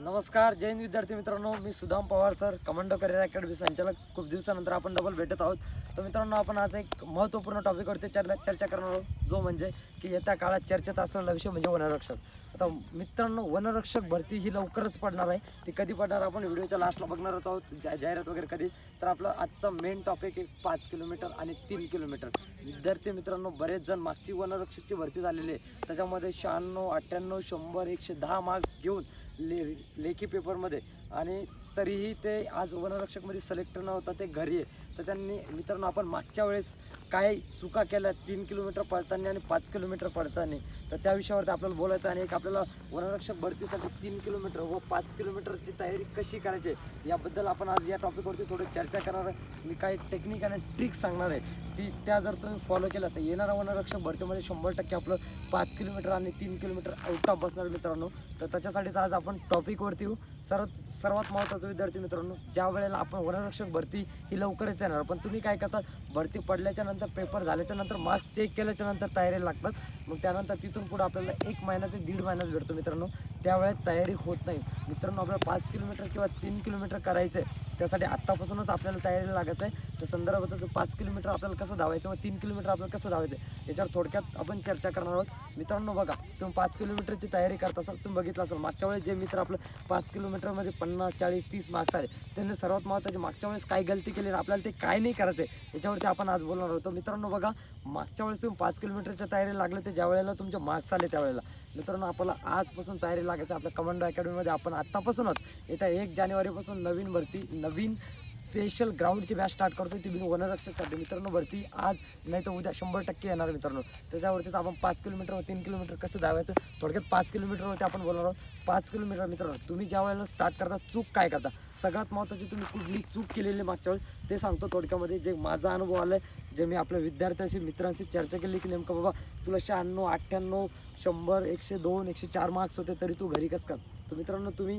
नमस्कार जैन विद्यार्थी मित्रांनो. मी Sudam Pawar sir commando career academy संचालक. खूप दिवसानंतर आपण डबल भेटत आहोत. तर मित्रांनो आपण आज एक महत्त्वपूर्ण टॉपिकवरती चर्चा चर्चा करणार आहोत जो म्हणजे की येत्या काळात चर्चेत असलेला विषय म्हणजे वनरक्षक. आता मित्रांनो वनरक्षक भरती ही लवकरच पडणार आहे. ती कधी पडणार आपण व्हिडिओच्या लास्टला बघणारच आहोत. जा जाहिरात वगैरे कधी तर आपलं आजचा मेन टॉपिक एक पाच किलोमीटर आणि तीन किलोमीटर विद्यार्थी मित्रांनो बरेच जण मागची वनरक्षकची भरती झालेली आहे. त्याच्यामध्ये शहाण्णव अठ्ठ्याण्णव शंभर एकशे दहा मार्क्स घेऊन ले लेखी पेपरमध्ये आणि तरीही ते आज वनरक्षकमध्ये सिलेक्ट न होता ते घरी आहे. तर त्यांनी मित्रांनो आपण मागच्या वेळेस काय चुका केल्या तीन किलोमीटर पळताना आणि पाच किलोमीटर पळताना. तर त्या विषयावरती आपल्याला बोलायचं आहे आणि एक आपल्याला वनरक्षक भरतीसाठी तीन किलोमीटर व पाच किलोमीटरची तयारी कशी करायची याबद्दल आपण आज या टॉपिकवरती थोडी चर्चा करणार आहे. मी काही टेक्निक आणि ट्रिक्स सांगणार आहे. ती त्या जर तुम्ही फॉलो केल्या तर येणारा वनरक्षक भरतीमध्ये शंभर टक्के आपलं पाच किलोमीटर आणि तीन किलोमीटर आउट ऑफ बसणार मित्रांनो. तर त्याच्यासाठीच आज आपण टॉपिकवरती येऊ. सर्वात सर्वात महत्त्वाचं विद्यार्थी मित्रांनो ज्या वेळेला आपण वनरक्षक भरती ही लवकरच येणार पण तुम्ही काय करता भरती पडल्याच्या नंतर पेपर झाल्याच्यानंतर मार्क्स चेक केल्याच्यानंतर तयारी लागतात. मग त्यानंतर तिथून पुढे आपल्याला एक महिना ते दीड महिनाच भेटतो मित्रांनो. त्यावेळेत तयारी होत नाही. मित्रांनो आपल्याला पाच किलोमीटर किंवा तीन किलोमीटर करायचं आहे त्यासाठी आत्तापासूनच आपल्याला तयारी लागायचं आहे त्या संदर्भात पाच किलोमीटर आपल्याला कसं धावायचं व तीन किलोमीटर आपल्याला कसं धावायचं याच्यावर थोडक्यात आपण चर्चा करणार आहोत. मित्रांनो बघा तुम्ही पाच किलोमीटरची तयारी करत असाल तुम्ही बघितलं असाल मागच्या वेळेस जे मित्र आपलं पाच किलोमीटरमध्ये पन्नास चाळीस तीस मार्क्स आले त्यांनी सर्वात महत्त्वाचे मागच्या वेळेस काय गलती केली आपल्याला ते काय नाही करायचं आहे याच्यावरती आपण आज बोलणार होतो मित्रांनो बघा मागच्या वेळेस तुम्ही पाच किलोमीटरच्या तयारी लागले ते ज्या वेळेला तुमचे मार्क्स आले त्यावेळेला. मित्रांनो आपल्याला आजपासून तयारी लागायचं आपल्या कमांडो अकॅडमीमध्ये आपण आत्तापासूनच येत्या एक जानेवारीपासून नवीन भरती नवीन स्पेशल ग्राउंडची बॅच स्टार्ट करतो ती बिन वनरक्षकसाठी मित्रांनो भरती आज नाही तर उद्या शंभर टक्के येणार मित्रांनो. त्याच्यावरतीच आपण पाच किलोमीटर व तीन किलोमीटर कसं धावायचं? थोडक्यात पाच किलोमीटरवरती आपण बोलणार आहोत. पाच किलोमीटर मित्रांनो तुम्ही ज्या वेळेला स्टार्ट करता चूक काय करता? सगळ्यात महत्त्वाची तुम्ही कुठली चूक केलेली मागच्या वेळेस ते सांगतो थोडक्यामध्ये. जे माझा अनुभव आला आहे जे मी आपल्या विद्यार्थ्यांशी मित्रांशी चर्चा केली की नेमकं बाबा तुला शहाण्णव अठ्ठ्याण्णव शंभर एकशे दोन एकशे चार मार्क्स होते तरी तू घरी कसं कर? तर मित्रांनो तुम्ही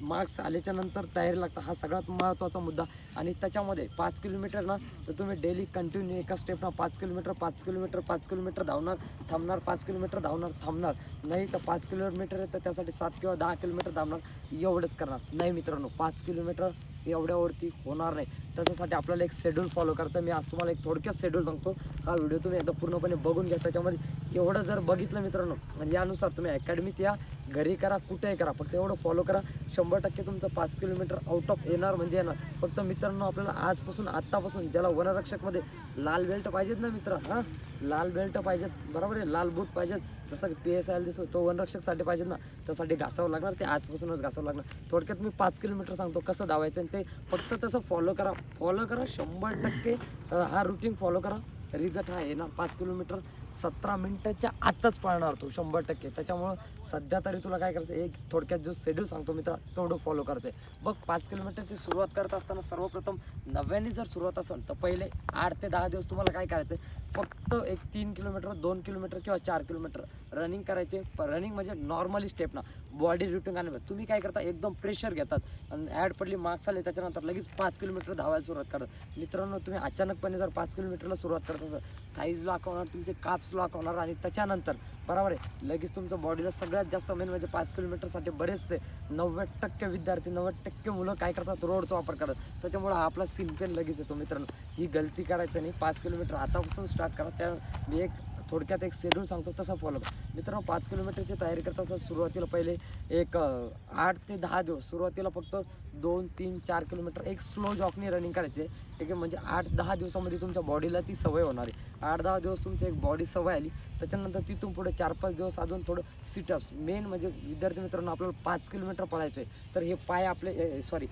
मार्क्स आल्याच्यानंतर तयारी लागता. हा सगळ्यात महत्त्वाचा मुद्दा. आणि त्याच्यामध्ये पाच किलोमीटर ना तर तुम्ही डेली कंटिन्यू एका स्टेपनं पाच किलोमीटर पाच किलोमीटर पाच किलोमीटर धावणार थांबणार पाच किलोमीटर धावणार थांबणार. नाही तर पाच किलोमीटर आहे तर त्यासाठी सात किंवा दहा किलोमीटर धावणार एवढंच करणार. नाही मित्रांनो पाच किलोमीटर एवढ्यावरती होणार नाही. त्याच्यासाठी आपल्याला एक शेड्यूल फॉलो करायचं मी आज तुम्हाला एक थोडक्यात शेड्यूल सांगतो. हा व्हिडिओ तुम्ही एकदा पूर्णपणे बघून घ्या. त्याच्यामध्ये एवढं जर बघितलं मित्रांनो आणि यानुसार तुम्ही अकॅडमीत या घरी करा कुठेही करा फक्त एवढं फॉलो करा. शंभर टक्के तुमचं पाच किलोमीटर आउट ऑफ येणार म्हणजे येणार. फक्त मित्रांनो आपल्याला आजपासून आत्तापासून ज्याला वनरक्षकमध्ये लाल बेल्ट पाहिजेत ना मित्र हां? लाल बेल्ट पाहिजेत बरोबर आहे? लाल बूट पाहिजेत. जसं पी एस आय दिसतो तो वनरक्षकसाठी पाहिजेत ना. त्यासाठी घासावं लागणार ते आजपासूनच घासावं लागणार. थोडक्यात मी पाच किलोमीटर सांगतो कसं धावायचं आणि ते फक्त तसं फॉलो करा. फॉलो करा शंभर टक्के. हा रुटीन फॉलो करा. रिझल्ट हा येणार. पाच किलोमीटर सतरा मिनटाच्या आतच पळणार तो शंभर टक्के. त्याच्यामुळं सध्या तरी तुला काय करायचं एक थोडक्यात जो शेड्यूल सांगतो मित्र तेवढं फॉलो करायचं आहे बघ पाच किलोमीटरची सुरुवात करत असताना सर्वप्रथम नव्याने जर सुरुवात असेल तर पहिले आठ ते दहा दिवस तुम्हाला काय करायचं आहे फक्त एक तीन किलोमीटर दोन किलोमीटर किंवा चार किलोमीटर रनिंग करायचे. रनिंग म्हणजे नॉर्मली स्टेप ना. बॉडी रुटीन आणि तुम्ही काय करता एकदम प्रेशर घेतात. आणि ॲड पडली मार्क्स आले त्याच्यानंतर लगेच पाच किलोमीटर धावायला सुरुवात करतात. मित्रांनो तुम्ही अचानकपणे जर पाच किलोमीटरला सुरुवात करत तसं थाईज लॉक होणार तुमचे काप्स लॉक होणार आणि त्याच्यानंतर बरोबर आहे? लगेच तुमचं बॉडीला सगळ्यात जास्त मेन म्हणजे पाच किलोमीटरसाठी बरेचसे नव्वद टक्के विद्यार्थी नव्वद टक्के मुलं काय करतात? रोडचा वापर करतात. त्याच्यामुळं हा आपला सिनपेन लगेच येतो मित्रांनो. ही गलती करायचं नाही. पाच किलोमीटर आतापासून स्टार्ट करा. त्या मी एक थोडक्यात एक शेड्यूल सांगतो तसा फॉलो करा मित्रांनो पाच किलोमीटरची तयारी करत असताना सुरुवातीला पहिले एक आठ ते दहा दिवस. सुरुवातीला फक्त दोन तीन चार किलोमीटर एक स्लो जॉकनी रनिंग करायचे. एक म्हणजे आठ दहा दिवसामध्ये तुमच्या बॉडीला ती सवय होणार आहे. आठ दहा दिवस तुमची एक बॉडी सवय आली. त्याच्यानंतर तिथून पुढे चार पाच दिवस अजून थोडं सिटअप्स मेन म्हणजे विद्यार्थी मित्रांनो आपल्याला पाच किलोमीटर पळायचं आहे तर हे पाय आपले सॉरी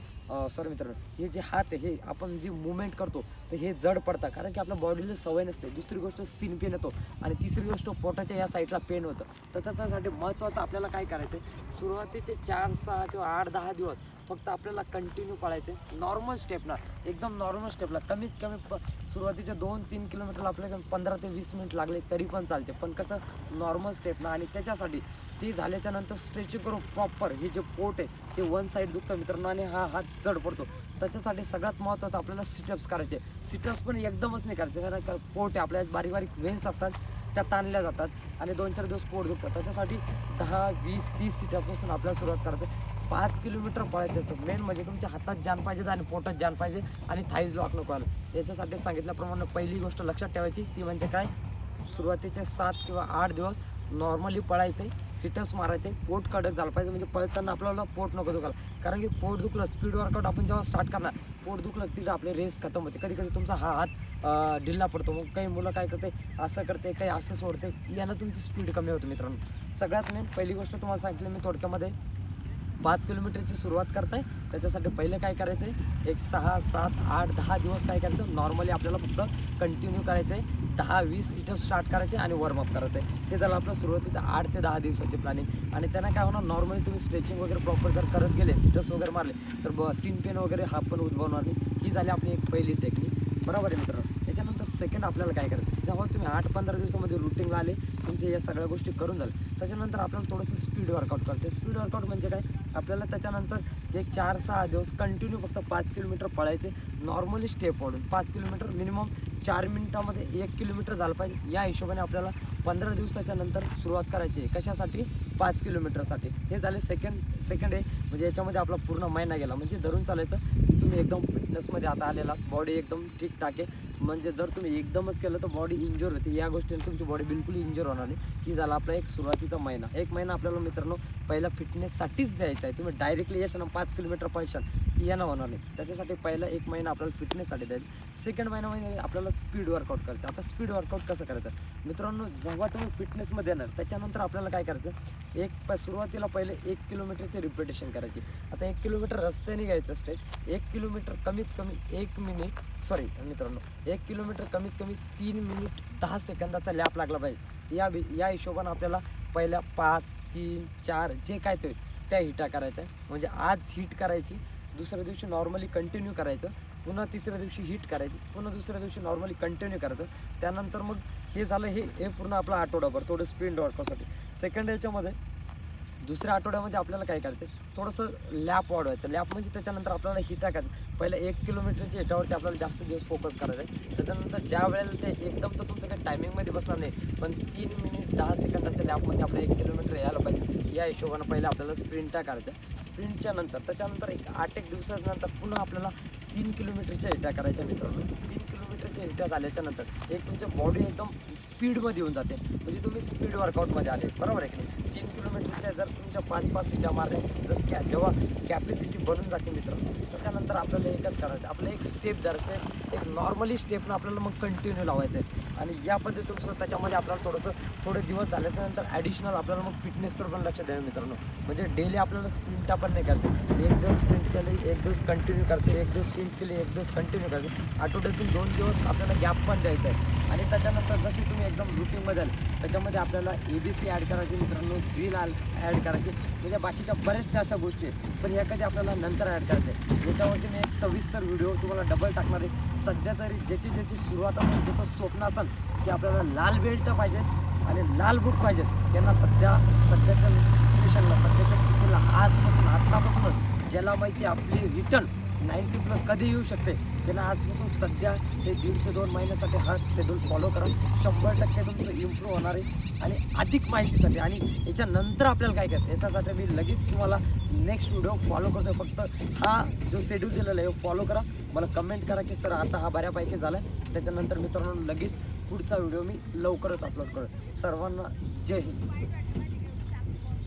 सॉरी मित्रांनो हे जे हात आहे हे आपण जी मुवमेंट करतो तर हे जड पडतं कारण की आपल्या बॉडीला सवय नसते. दुसरी गोष्ट सीन पेन येतो. आणि तिसरी गोष्ट पोटाच्या या साईडला पेन होतं. तर त्याच्यासाठी महत्त्वाचं आपल्याला काय करायचं आहे सुरुवातीचे चार सहा किंवा आठ दहा दिवस फक्त आपल्याला कंटिन्यू पळायचं नॉर्मल स्टेपला एकदम नॉर्मल स्टेपला कमीत कमी प सुरुवातीच्या दोन तीन किलोमीटरला आपल्याला पंधरा ते वीस मिनिट लागले तरी पण चालते. पण कसं नॉर्मल स्टेपला आणि त्याच्यासाठी ते झाल्याच्यानंतर स्ट्रेचिंग करून प्रॉपर हे जे पोट आहे ते वन साईड दुखतं मित्रांनो आणि हा हात जड पडतो. त्याच्यासाठी सगळ्यात महत्त्वाचं आपल्याला सिटअप्स करायचे. सिटअप्स पण एकदमच नाही करायचे कारण का पोट आहे आपल्या बारीक बारीक वेन्स असतात त्या ताणल्या जातात आणि दोन चार दिवस पोट दुखतात त्याच्यासाठी दहा वीस तीस सिटअपपासून आपल्याला सुरुवात करायचं. पाच किलोमीटर पळायचं तर मेन म्हणजे तुमच्या हातात जान पाहिजे आणि पोटात जान पाहिजे आणि थाईज लॉक नको आलं. याच्यासाठी सांगितल्याप्रमाणे पहिली गोष्ट लक्षात ठेवायची ती म्हणजे काय? सुरुवातीचे सात किंवा आठ दिवस नॉर्मली पळायचे सिटअप्स मारायचे पोट कडक झालं पाहिजे. म्हणजे पळताना आपल्याला पोट नको दुखायला. कारण की पोट दुखलं स्पीड वर्कआउट आपण जेव्हा स्टार्ट करणार पोट दुखलं तिथं आपली रेस खतम होते. कधी कधी तुमचा हा हात ढिल्ला पडतो. मग काही मुलं काय करते असं करते काही असं सोडते यानं तुमची स्पीड कमी होते मित्रांनो. सगळ्यात मेन पहिली गोष्ट तुम्हाला सांगितलं मी थोडक्यामध्ये. पाच किलोमीटरची सुरुवात करताय. त्याच्यासाठी पहिलं काय करायचं आहे एक सहा सात आठ दहा दिवस काय करायचं? नॉर्मली आपल्याला फक्त कंटिन्यू करायचं आहे दहा वीस सिटअप स्टार्ट करायचे आणि वॉर्मअप करायचं आहे हे झालं आपलं सुरुवातीचं आठ ते दहा दिवसाची प्लॅनिंग आणि त्यांना काय होणार? नॉर्मली तुम्ही स्ट्रेचिंग वगैरे प्रॉपर जर करत गेले सिटअप्स वगैरे मारले तर ब सीन पेन वगैरे हा पण उद्भवणार नाही. ही झाली आपली एक पहिली टेक्निक बरोबर आहे मित्रांनो? सेकंड आपल्याला काय करायचं जेव्हा तुम्ही आठ पंधरा दिवसामध्ये रुटीनला आले तुमचे या सगळ्या गोष्टी करून जाल त्याच्यानंतर आपल्याला थोडंसं स्पीड वर्कआउट करायचं स्पीड वर्कआउट म्हणजे काय? आपल्याला त्याच्यानंतर जे चार सहा दिवस कंटिन्यू फक्त पाच किलोमीटर पळायचे नॉर्मली स्टेप वाढून. पाच किलोमीटर मिनिमम चार मिनिटामध्ये एक किलोमीटर झालं पाहिजे. या हिशोबाने आपल्याला पंधरा दिवसाच्या नंतर सुरुवात करायची आहे. कशासाठी? पाच किलोमीटरसाठी. हे झाले सेकंड सेकंड आहे म्हणजे याच्यामध्ये आपला पूर्ण महिना गेला. म्हणजे धरून चालायचं तुम्ही एकदम फिटनेसमध्ये आता आलेला बॉडी एकदम ठीकठाक आहे. म्हणजे जर तुम्ही एकदमच केलं तर बॉडी इंजोर होते. या गोष्टीने तुमची बॉडी बिलकुल इंजोर होणार नाही. की झाला आपला एक सुरुवातीचा महिना. एक महिना आपल्याला मित्रांनो पहिला फिटनेससाठीच द्यायचा आहे. तुम्ही डायरेक्टली येशाल आणि पाच किलोमीटर पैशान येणं होणार नाही. त्याच्यासाठी पहिला एक महिना आपल्याला फिटनेससाठी द्यायचा सेकंड महिन्यामध्ये म्हणजे आपल्याला स्पीड वर्कआउट करायचं आता स्पीड वर्कआउट कसं करायचं? मित्रांनो जेव्हा तुम्ही फिटनेसमध्ये येणार त्याच्यानंतर आपल्याला काय करायचं? एक प सुरुवातीला पहिले एक किलोमीटरचे रिपिटेशन करायची. आता एक किलोमीटर रस्त्याने घ्यायचं स्टेट एक किलो किलोमीटर कमीत कमी एक मिनिट सॉरी मित्रांनो एक किलोमीटर कमीत कमी तीन मिनिट दहा सेकंदाचा लॅप लागला पाहिजे. या या हिशोबानं आपल्याला पहिल्या पाच तीन चार जे काय ते त्या हिटा करायच्या. म्हणजे आज हिट करायची दुसऱ्या दिवशी नॉर्मली कंटिन्यू करायचं पुन्हा तिसऱ्या दिवशी हिट करायची पुन्हा दुसऱ्या दिवशी नॉर्मली कंटिन्यू करायचं. त्यानंतर मग हे झालं हे हे पूर्ण आपला आठवडाभर थोडं स्पीड वर्कआउटसाठी सेकंड याच्यामध्ये दुसऱ्या आठवड्यामध्ये आपल्याला काय करायचं थोडंसं लॅप वाढवायचं. लॅप म्हणजे त्याच्यानंतर आपल्याला हिटा करायचं पहिलं एक किलोमीटरच्या हिटावरती आपल्याला जास्त दिवस फोकस करायचा आहे त्याच्यानंतर ज्या वेळेला ते एकदम तर तुमचं काही टायमिंगमध्ये बसणार नाही पण तीन मिनिट दहा सेकंदाच्या लॅपमध्ये आपलं एक किलोमीटर यायला पाहिजे. या हिशोबानं पहिलं आपल्याला स्प्रिंटा करायचं स्प्रिंटच्या नंतर त्याच्यानंतर एक आठ एक दिवसानंतर पुन्हा आपल्याला तीन किलोमीटरच्या हिटा करायच्या मित्रांनो. तीन किलोमीटरच्या हिटा झाल्याच्यानंतर एक तुमच्या बॉडी एकदम स्पीडमध्ये येऊन जाते. म्हणजे तुम्ही स्पीड वर्कआउटमध्ये आले. बरोबर आहे की नाही? तीन किलोमीटरच्या जर तुमच्या पाच पाच हिटा मारण्याची जर कॅ जेव्हा कॅपॅसिटी बनून जाते मित्र त्याच्यानंतर आपल्याला एकच करायचं आपलं एक स्टेप धरायचं आहे. एक नॉर्मली स्टेपनं आपल्याला मग कंटिन्यू लावायचं आहे. आणि या पद्धतीनं सुद्धा त्याच्यामध्ये आपल्याला थोडंसं थोडे दिवस झाल्याच्यानंतर ॲडिशनल आपल्याला मग फिटनेसकडे पण लक्ष द्यावं मित्रांनो. म्हणजे डेली आपल्याला स्प्रिंटा पण नाही करायचं. एक दिवस स्प्रिंट केली एक दिवस कंटिन्यू करायचं. एक दिवस स्प्रिंट केली एक दिवस कंटिन्यू करायचं. आठवड्यातून दोन दिवस आपल्याला गॅप पण द्यायचा आहे. आणि त्याच्यानंतर जशी तुम्ही एकदम रुटीन बदल त्याच्यामध्ये आपल्याला ए बी सी ॲड करायची मित्रांनो ड्रिल ॲड करायची. म्हणजे बाकीच्या बऱ्याचशा अशा गोष्टी आहेत. पण ह्या कधी आपल्याला नंतर ॲड करायचे याच्यावरती मी एक सविस्तर व्हिडिओ तुम्हाला डबल टाकणार आहे. सध्या तरी ज्याची ज्याची सुरुवात असेल ज्याचं स्वप्न असेल की आपल्याला लाल बेल्ट पाहिजेत आणि लाल बूट पाहिजेत. त्यांना सध्या सध्याच्या सिच्युएशनला सध्याच्या स्थितीला आजपासून आत्तापासूनच ज्याला माहिती आपली रिटर्न नाईन्टी प्लस कधी येऊ शकते? त्यांना आजपासून सध्या ते दीड ते दोन महिन्यासाठी हा शेड्यूल फॉलो करा शंभर टक्के तुमचं इम्प्रूव्ह होणार आहे आणि अधिक माहितीसाठी. आणि याच्यानंतर आपल्याला काय करायचं याच्यासाठी मी लगेच तुम्हाला नेक्स्ट व्हिडिओ फॉलो करतो फक्त हा जो शेड्यूल दिलेला आहे फॉलो करा. मला कमेंट करा की सर आता हा बऱ्यापैकी झाला आहे त्याच्यानंतर मित्रांनो लगेच पुढचा व्हिडिओ मी लवकरच अपलोड करेन. सर्वांना जय हिंद.